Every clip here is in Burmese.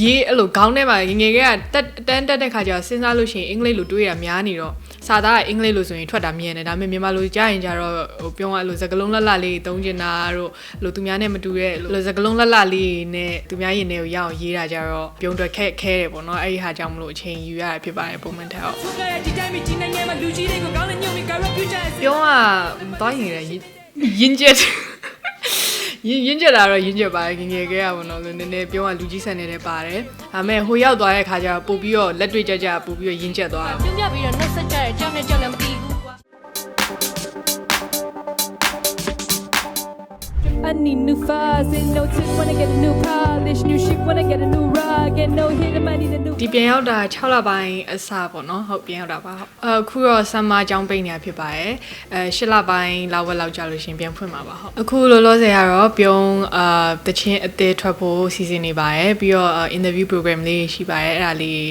ရေးအဲ့လိုခေါင်းထဲမှာငယ်ငယ်ကတက်တန်းတက်တဲ့ခါကျတော့စဉ်းစားလို့ရှိရင်အင်္ဂလိပ်လိုတွေးရများနေတော့စာသားကအင်္ဂလိပ်လိုဆိုရင်ထွက်တာမြင်တယ်ဒါပေမဲ့မြန်မာလိုကြားရင်ကျတော့ဟိုပြောရအဲ့လိုစကားလုံးလက်လက်လေးသုံးချင်တာတို့အဲ့လိုသူများနဲ့မတူတဲ့အဲ့လိုစကားလုံးလက်လက်လေးနဲ့သူများရင်ထဲကိုရအောင်ရေးတာကြတော့ပြုံးတွက်ခက်ခဲတယ်ပေါ့နော်အဲ့ဒီဟာကြောင့်မလို့အချိန်ယူရတာဖြစ်ပါတယ်ပုံမှန်ထက်တော့ထုတ်ခဲ့တဲ့ဒီတိုင်းမှာဒီနိုင်ငံမှာလူကြီးတွေကိုကောင်းတဲ့ညုံတွေ corrupt future ပြောอ่ะတောင်းရင်လည်းရင်းကျက် ရင်းရင်းကျက်တာတော့ရင်းကျက်ပါတယ်ငယ်ငယ်ကရပါတော့လို့နည်းနည်းပြောอ่ะလူကြီးဆန်နေတယ်ပါတယ်ဒါပေမဲ့ဟိုရောက်သွားတဲ့ခါကျတော့ပို့ပြီးတော့လက်တွေ့ကြကြပို့ပြီးတော့ရင်းကျက်သွားတယ်ပြင်းပြပြီးတော့နှုတ်ဆက်ကြတဲ့အကြောင်းနဲ့ကြောက်လည်းမသိဘူးကွာ I need new files and no tips wanna get a new polish new shit wanna get a new rug and no hit I need a new ဒီပြန်ရောက်တာ6လပိုင်းအစပေါ့နော်ဟုတ်ပြန်ရောက်တာပါဟုတ်အခုတော့ဆမ်မာကျောင်းပိတ်နေတာဖြစ်ပါတယ်အဲ8လပိုင်းလောက်ဝက်လောက်ကြာလို့ရှရင်ပြန်ဖွင့်မှာပါဟုတ်အခုလောလောဆယ်ကတော့ပြုံးအာတချင်းအသေးထွက်ဖို့စီစဉ်နေပါတယ်ပြီးတော့ interview program လေးရှိပါတယ်အဲ့ဒါလေး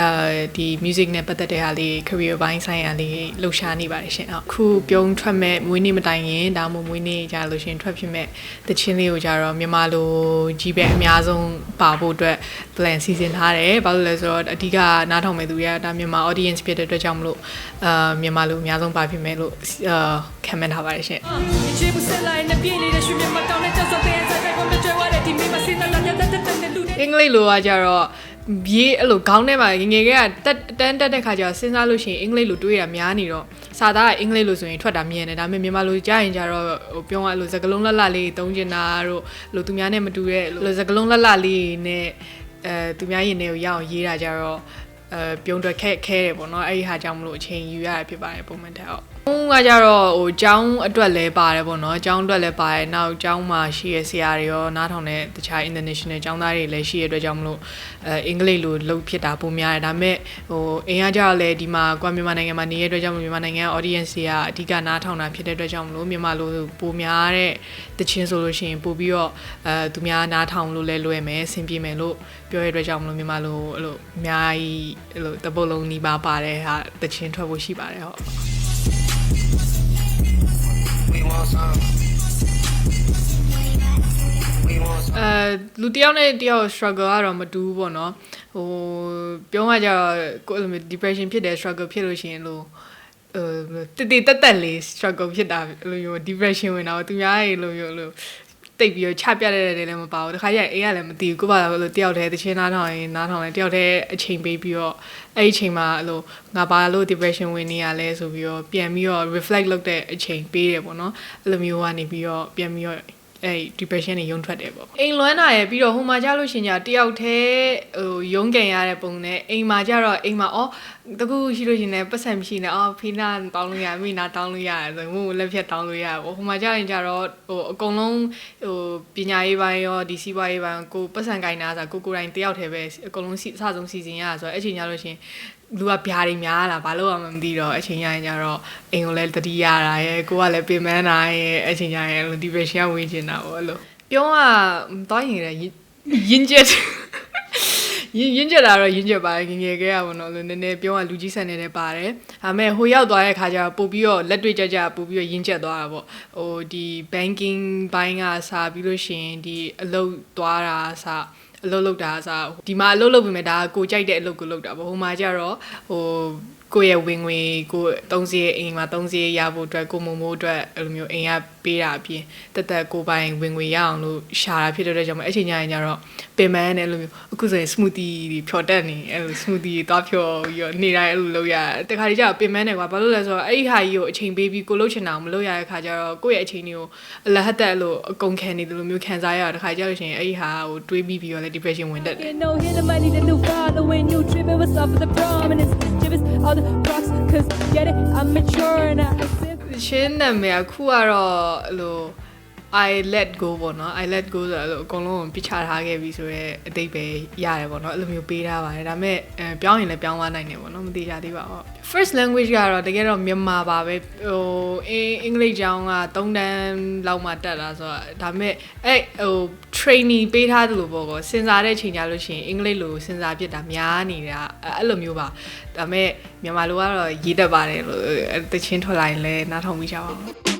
အဲဒီ music နဲ့ပတ်သက်တဲ့ဟာလေး career ပိုင်းဆိုင်ရာလေးလှူရှားနေပါတယ်ရှင်ဟုတ်အခုပြုံးထွက်မဲ့မွေးနေ့မတိုင်ခင်ဒါမှမဟုတ်မွေးနေ့ကြာလို့ရှရင်ထွက်ဖြစ်မဲ့တချင်းလေးကိုကြတော့မြန်မာလိုကြီးပဲအများဆုံးပါဖို့အတွက် plan စီစဉ်ထားတယ်ဘာလို့လဲဆိုတော့အဓိကနားထောင်မဲ့သူတွေကဒါမြန်မာ audience ဖြစ်တဲ့အတွက်ကြောင့်မလို့အာမြန်မာလိုအများဆုံးပါဖြစ်မယ်လို့အာခံမှန်းထားပါတယ်ရှင်ချေဘူးဆက်လိုက်နေပြင်းနေတဲ့ရွှေမြမတောင်းတဲ့ကြောက်စောတဲ့ဆိုင်ကမကြွယ်ဝတဲ့ဒီမိမစင်းလာတဲ့တဲ့တဲ့လူတွေအင်္ဂလိပ်လိုကကြတော့ရေးအဲ့လိုခေါင်းထဲမှာငယ်ငယ်ကတက်တန်းတက်တဲ့ခါကျတော့စဉ်းစားလို့ရှိရင်အင်္ဂလိပ်လိုတွေးရများနေတော့စာသားကအင်္ဂလိပ်လိုဆိုရင်ထွက်တာမြင်တယ်ဒါပေမဲ့မြန်မာလိုကြားရင်ကျတော့ဟိုပြောရအဲ့လိုစကားလုံးလက်လက်လေးသုံးချင်တာတို့အဲ့လိုသူများနဲ့မတူတဲ့အဲ့လိုစကားလုံးလက်လက်လေးနဲ့ အဲသူများရင်ထဲကိုရအောင်ရေးတာကြတော့အဲပြုံးတွက်ခက်ခဲတယ်ပေါ့နော်အဲ့ဒီဟာကြောင့်မလို့အချိန်ယူရတာဖြစ်ပါတယ်ပုံမှန်ထက်တော့။ဘုံကကြတော့ဟိုကျောင်းအတွက်လဲပါတယ်ပေါ့နော်ကျောင်းအတွက်လဲပါတယ်နောက်ကျောင်းမှာရှိရဆရာတွေရောနားထောင်တဲ့တခြား international ကျောင်းသားတွေလည်းရှိရတဲ့အတွက်ကြောင့်မလို့အဲအင်္ဂလိပ်လိုလုပ်ဖြစ်တာပုံများတယ်ဒါပေမဲ့ဟိုအင်အားကြတော့လဲဒီမှာကွာမြန်မာနိုင်ငံမှာနေရတဲ့အတွက်ကြောင့်မလို့မြန်မာနိုင်ငံ audience တွေကအဓိကနားထောင်တာဖြစ်တဲ့အတွက်ကြောင့်မလို့မြန်မာလိုပိုများတဲ့တခြင်းဆိုလို့ရှိရင်ပို့ပြီးတော့အဲသူများနားထောင်လို့လဲလွယ်မယ်အဆင်ပြေမယ်လို့ ပြောရတဲ့အတွက်ကြောင့်မလို့မြန်မာလိုအဲ့လိုအများကြီးအဲ့လိုတပုတ်လုံးနီးပါးပါတဲ့ဟာတခြင်းထွက်ဖို့ရှိပါတယ်ဟုတ် We want some. We want some. အဲလူတစ်ယောက်နဲ့တစ်ယောက် struggle ကတော့မတူဘူးပေါ့နော်ဟိုပြောမှကြတော့ကိုယ်လိုမျိုး depression ဖြစ်တယ် struggle ဖြစ်လို့ရှိရင်လို့အဲတတိတက်တက်လေး struggle ဖြစ်တာအဲ့လိုမျိုး depression ဝင်တာပေါ့သူများရေလိုမျိုးလို့ တိတ်ပြီးတော့ချပြတဲ့တယ်လည်းမပါဘူးတခါကျရင်အေးကလည်းမသိဘူးကိုပါလို့တယောက်တည်းတချင်းနားထောင်ရင်နားထောင်ရင်တယောက်တည်းအချိန်ပေးပြီးတော့အဲ့ဒီအချိန်မှာအဲ့လိုငါဘာလို့ depression ဝင်နေရလဲဆိုပြီးတော့ပြန်ပြီးတော့ reflect လုပ်တဲ့အချိန်ပေးတယ်ပေါ့နော်အဲ့လိုမျိုးကနေပြီးတော့ပြန်ပြီးတော့ အဲ့ depression တွေရုံထွက်တယ်ပေါ့အိမ်လွမ်းတာရယ်ပြီးတော့ဟိုမှာကြလို့ရှရင်じゃတယောက်တည်းဟိုရုံးကန်ရတဲ့ပုံနဲ့အိမ်မှာကြတော့အိမ်မှာအော်တကူရှိလို့ရှရင်လည်းပတ်စံမရှိနေအော်ဖိနာတောင်းလို့ရမိနာတောင်းလို့ရတယ်ဆိုရင်လက်ဖြတ်တောင်းလို့ရတယ်ပေါ့ဟိုမှာကြရင်ကြတော့ဟိုအကုန်လုံးဟိုပညာရေးပိုင်းရောဒီစီးပွားရေးပိုင်းကိုပတ်စံကင်တာဆိုကိုကိုယ်တိုင်တယောက်တည်းပဲအကုန်လုံးစီအစဆုံးစီစဉ်ရတာဆိုတော့အဲ့ချိန်ကြလို့ရှရင် လူကဗျာတွေများလာဘာလို့မှမသိတော့အချိန်ရရင်ကျတော့အိမ်ကိုလည်းတတိရတာရဲ့ကိုကလည်းပင်ပန်းတာရဲ့အချိန်ရရင်အဲ့လို depression ဝင်နေတာပေါ့အဲ့လိုပြောကတောင်းရင်လည်းရင်းကျက်ရင်းရင်းကျက်တာတော့ရင်းကျက်ပါတယ်ငငယ်ကဲရပါတော့လို့နည်းနည်းပြောကလူကြီးဆန်နေတယ်ပါတယ်ဒါပေမဲ့ဟိုရောက်သွားတဲ့ခါကျတော့ပို့ပြီးတော့လက်တွေ့ကြကြပို့ပြီးတော့ရင်းကျက်သွားတာပေါ့ဟိုဒီ banking ဘိုင်းကစာပြီးလို့ရှိရင်ဒီအလုပ်သွားတာစာ အလုပ်လုပ်တာအစားဒီမှာအလုပ်လုပ်ပြီမဲ့ဒါကကိုကြိုက်တဲ့အလုပ်ကိုလုပ်တာပေါ့ဟိုမှာကျတော့ဟိုကိုယ့်ရဲ့ဝင်ငွေကိုသုံးစီရဲ့အိမ်မှာသုံးစီရဖို့အတွက်ကိုမုံမိုးအတွက်အဲ့လိုမျိုးအိမ်က ပေးတာအပြင်တက်တက်ကိုပိုင်ဝင်ငွေရအောင်လို့ရှာတာဖြစ်တဲ့အတွက်ကြောင့်မအဲ့ချိန်ညရင်ကျတော့ပင်မန်းနဲ့အဲ့လိုမျိုးအခုဆိုရင် smoothie တွေဖြော်တက်နေအဲ့လို smoothie တွေသွားဖြော်ပြီးတော့နေတိုင်းအဲ့လိုလုပ်ရတယ်တခါတည်းကျတော့ပင်မန်းနဲ့ကွာဘာလို့လဲဆိုတော့အဲ့ဒီဟာကြီးကိုအချိန်ပေးပြီးကိုလုပ်ချင်တာကိုမလုပ်ရတဲ့ခါကျတော့ကိုယ့်ရဲ့အချိန်တွေကိုအလဟတ်တက်အဲ့လိုအကုန်ခံနေတယ်လို့မျိုးခံစားရတာတခါကျလို့ရှိရင်အဲ့ဒီဟာကိုတွေးပြီးပြီးတော့လည်း depression ဝင်တက်တယ် no hit I need a new following new trip it was off of the prominence give us all the rocks cause get it I'm mature and I accept ရှင်းနာမည်အခုကတော့အဲ့လို I let go ပေါ့နော် I let go ဆိုတော့အဲ့လိုအကုန်လုံးပြချထားခဲ့ပြီဆိုတော့အတိတ်ပဲရတယ်ပေါ့နော်အဲ့လိုမျိုးပေးထားပါတယ်ဒါပေမဲ့အဲပြောင်းရင်လည်းပြောင်းသွားနိုင်တယ်ပေါ့နော်မသိကြသေးပါဘူး first language ကတော့တကယ်တော့မြန်မာပါပဲဟိုအင်အင်္ဂလိပ်ကျောင်းက3တန်းလောက်မှတက်လာဆိုတော့ဒါပေမဲ့အဲ့ဟို training ပေးထားတယ်လို့ပေါ့ကောစဉ်းစားတဲ့ချိန်ကြလို့ရှိရင်အင်္ဂလိပ်လိုစဉ်းစားဖြစ်တာများနေတာအဲ့လိုမျိုးပါဒါပေမဲ့မြန်မာလိုကတော့ရေးတတ်ပါတယ်လို့တချင်းထွက်လာရင်လည်းနားထောင်မိကြပါဦး